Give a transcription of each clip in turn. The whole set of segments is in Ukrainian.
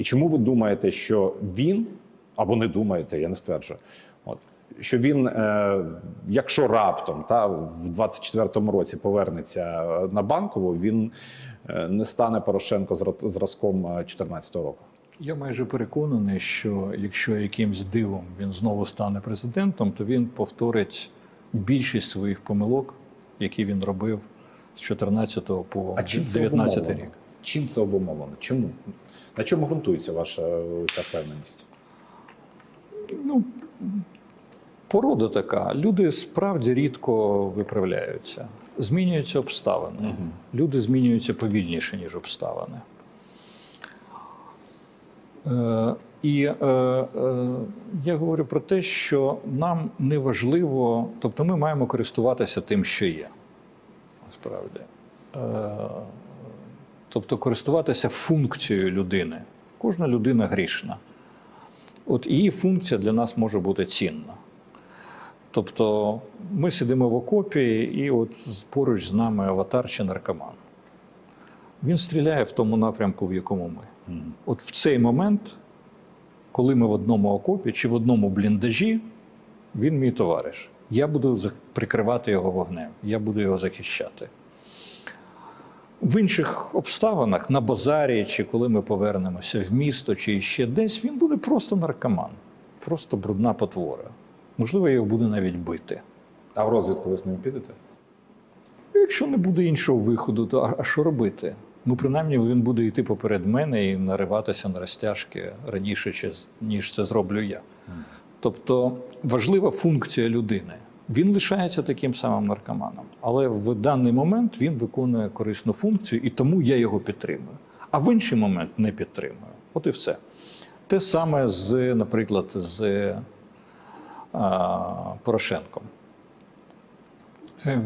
І чому ви думаєте, що він або не думаєте, я не стверджую, от що він, е, якщо раптом та в 24-му році повернеться е, на банкову, він е, не стане Порошенко зра- зразком 14-го року? Я майже переконаний, що якщо якимсь дивом він знову стане президентом, то він повторить більшість своїх помилок, які він робив з 14 по А 19 рік. Чим це обумовлено? Чому? На чому ґрунтується ваша ця впевненість? Ну, порода така. Люди справді рідко виправляються. Змінюються обставини. Люди змінюються повільніше, ніж обставини. Е, і е, е, я говорю про те, що нам не важливо, тобто ми маємо користуватися тим, що є. Насправді. Е, тобто користуватися функцією людини. Кожна людина грішна. От її функція для нас може бути цінна. Тобто ми сидимо в окопі, і от поруч з нами аватар чи наркоман. Він стріляє в тому напрямку, в якому ми. От в цей момент, коли ми в одному окопі чи в одному бліндажі, він мій товариш. Я буду прикривати його вогнем, я буду його захищати. В інших обставинах, на базарі, чи коли ми повернемося в місто, чи ще десь, він буде просто наркоман, просто брудна потвора. Можливо, його буде навіть бити. А в розвідку ви з ним підете? Якщо не буде іншого виходу, то а, що робити? Ну, принаймні, він буде йти поперед мене і нариватися на розтяжки раніше, ніж це зроблю я. Тобто важлива функція людини. Він лишається таким самим наркоманом, але в даний момент він виконує корисну функцію, і тому я його підтримую. А в інший момент не підтримую. От і все. Те саме з, наприклад, з а, Порошенком. Е,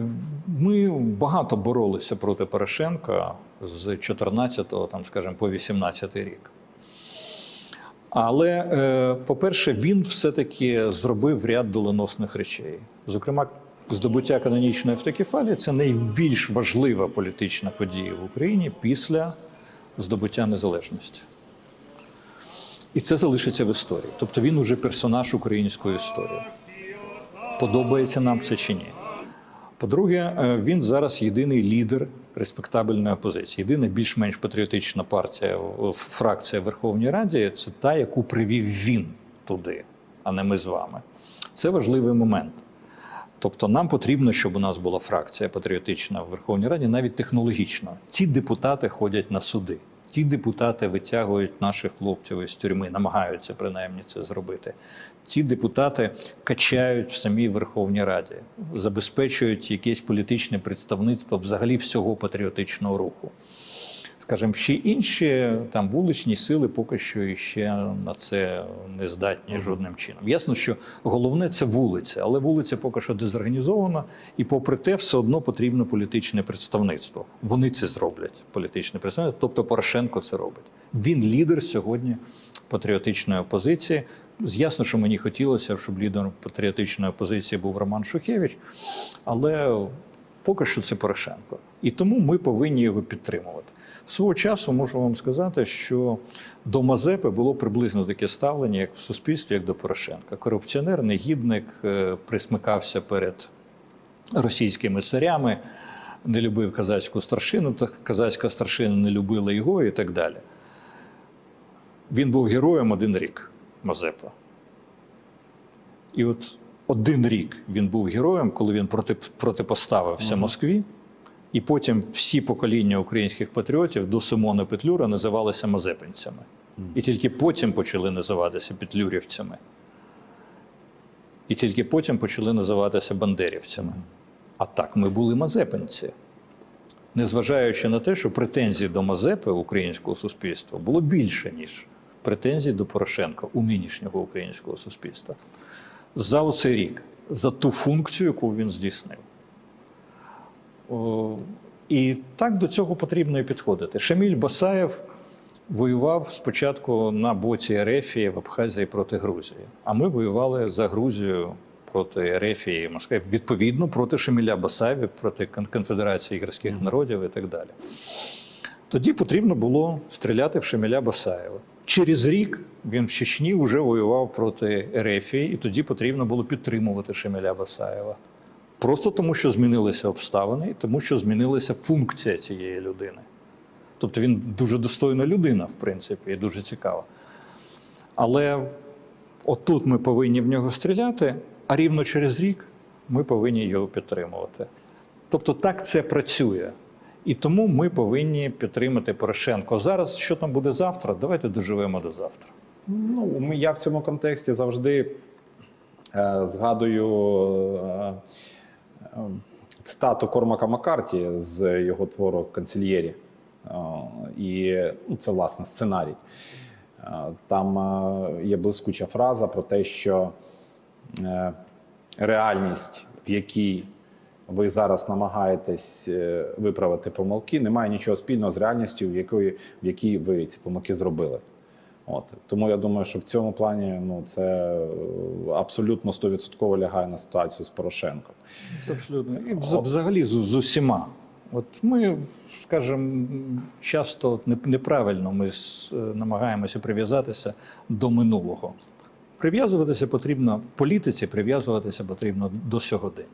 Ми багато боролися проти Порошенка з 14-го, там, скажімо, по 18-й рік. Але, е, по-перше, він все-таки зробив ряд доленосних речей. Зокрема, здобуття канонічної автокефалії це найбільш важлива політична подія в Україні після здобуття незалежності. І це залишиться в історії. Тобто він уже персонаж української історії. Подобається нам це чи ні? По-друге, е, він зараз єдиний лідер респектабельної опозиції. Єдина більш-менш патріотична партія, фракція в Верховній Раді це та, яку привів він туди, а не ми з вами. Це важливий момент. Тобто нам потрібно, щоб у нас була фракція патріотична в Верховній Раді, навіть технологічно. Ці депутати ходять на суди. Ті депутати витягують наших хлопців із тюрми, намагаються принаймні це зробити. Ці депутати качають в самій Верховній Раді, забезпечують якесь політичне представництво взагалі всього патріотичного руху. Скажімо, всі інші там вуличні сили поки що іще на це не здатні жодним чином. Ясно, що головне це вулиця, але вулиця поки що дезорганізована, і попри те, все одно потрібно політичне представництво. Вони це зроблять, політичне представництво. Тобто Порошенко це робить. Він лідер сьогодні патріотичної опозиції. Ясно, що мені хотілося, щоб лідером патріотичної опозиції був Роман Шухевич, але поки що це Порошенко. І тому ми повинні його підтримувати. Свого часу можу вам сказати, що до Мазепи було приблизно таке ставлення, як в суспільстві, як до Порошенка. Корупціонер, негідник, е, присмикався перед російськими царями, не любив казацьку старшину, та казацька старшина не любила його і так далі. Він був героєм один рік Мазепа. І от один рік він був героєм, коли він проти, протипоставився Москві. І потім всі покоління українських патріотів до Симона Петлюра називалися мазепинцями. І тільки потім почали називатися петлюрівцями. І тільки потім почали називатися бандерівцями. А так ми були мазепинці. Незважаючи на те, що претензій до Мазепи українського суспільства було більше, ніж претензій до Порошенка у нинішнього українського суспільства. За оцей рік, за ту функцію, яку він здійснив. І так до цього потрібно і підходити. Шаміль Басаєв воював спочатку на боці Ерефії в Абхазії проти Грузії, а ми воювали за Грузію проти Ерефії Москви, відповідно проти Шаміля Басаєва, проти Конфедерації гірських народів і так далі. Тоді потрібно було стріляти в Шаміля Басаєва. Через рік він в Чечні вже воював проти Ерефії, і тоді потрібно було підтримувати Шемеля Басаєва. Просто тому, що змінилися обставини, і тому, що змінилася функція цієї людини. Тобто він дуже достойна людина, в принципі, і дуже цікава. Але отут ми повинні в нього стріляти, а рівно через рік ми повинні його підтримувати. Тобто так це працює. І тому ми повинні підтримати Порошенко. Зараз, що там буде завтра, давайте доживемо до завтра. Ну, я в цьому контексті завжди е, згадую е, цитату Кормака Маккарті з його твору Канцельєрі. Е, і ну, це власне сценарій. Е, там е, є блискуча фраза про те, що реальність, в якій ви зараз намагаєтесь виправити помилки, не має нічого спільного з реальністю, в якій ви ці помилки зробили. От тому я думаю, що в цьому плані ну це е, абсолютно 100% лягає на ситуацію з Порошенком. Абсолютно. І взагалі з, з усіма. От ми, скажімо, часто неправильно ми е, намагаємося прив'язатися до минулого. Прив'язуватися потрібно в політиці, прив'язуватися потрібно до сьогодення.